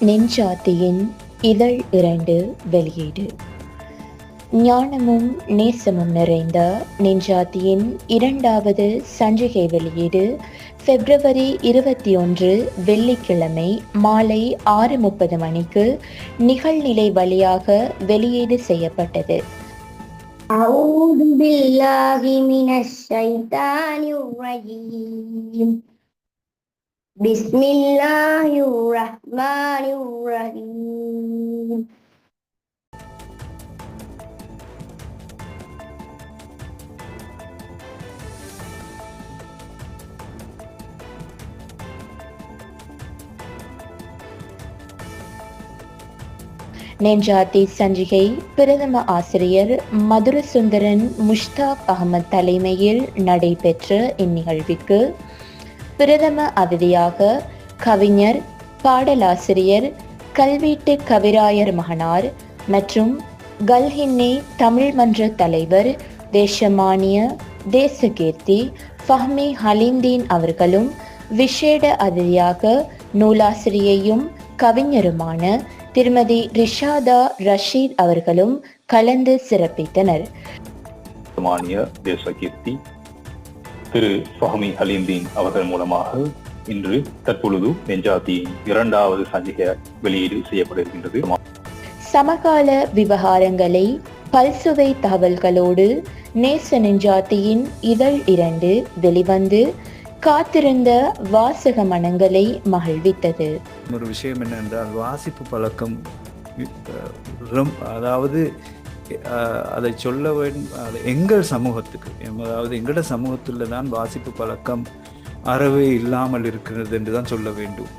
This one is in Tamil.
நெஞ்சாத்தியின் இதழ் இரண்டு வெளியீடு ஞானமும் நேசமும் நிறைந்த நெஞ்சாத்தியின் இரண்டாவது சஞ்சிகை வெளியீடு பிப்ரவரி இருபத்தி ஒன்று வெள்ளிக்கிழமை மாலை ஆறு முப்பது மணிக்கு நிகழ்நிலை வழியாக வெளியீடு செய்யப்பட்டது أعوذ بالله من الشيطان الرجيم பிஸ்மில்லாஹிர்ரஹ்மானிர்ரஹீம் நெஞ்சாத்தி சஞ்சிகை பிரதம ஆசிரியர் மதுரசுந்தரன் முஷ்தாக் அகமது தலைமையில் நடைபெற்ற இந்நிகழ்விற்கு பிரதம அதிதியாக கவிஞர் பாடலாசிரியர் கல்வீட்டு கவிராயர் மகனார் மற்றும் கல்ஹின்னே தமிழ் மன்ற தலைவர் தேசமானிய தேசகீர்த்தி ஃபஹ்மி ஹலீம்தீன் அவர்களும் விசேட அதிதியாக நூலாசிரியையும் கவிஞருமான திருமதி ரிஷாதா ரஷீத் அவர்களும் கலந்து சிறப்பித்தனர். தேசகீர்த்தி திரு ஃபஹமி ஹலீம்தீன் அவர்கள் மூலமாக இன்று தற்பொழுது நெஞ்சாத்தியின் இரண்டாவது சஞ்சிகை வெளியீடு செய்யப்பட இருக்கின்றது சமகால விவகாரங்களை பல்சுவை தகவல்களோடு நேச நெஞ்சாத்தியின் இதழ் இரண்டு வெளிவந்து காத்திருந்த வாசக மனங்களை மகிழ்வித்தது. ஒரு விஷயம் என்னென்றால் வாசிப்பு பழக்கம் அதாவது அதை சொல்ல வேண்டும் அது எங்கள் சமூகத்துக்கு எம் அதாவது எங்களோட சமூகத்தில் தான் வாசிப்பு பழக்கம் அறவே இல்லாமல் இருக்கிறது என்று தான் சொல்ல வேண்டும்.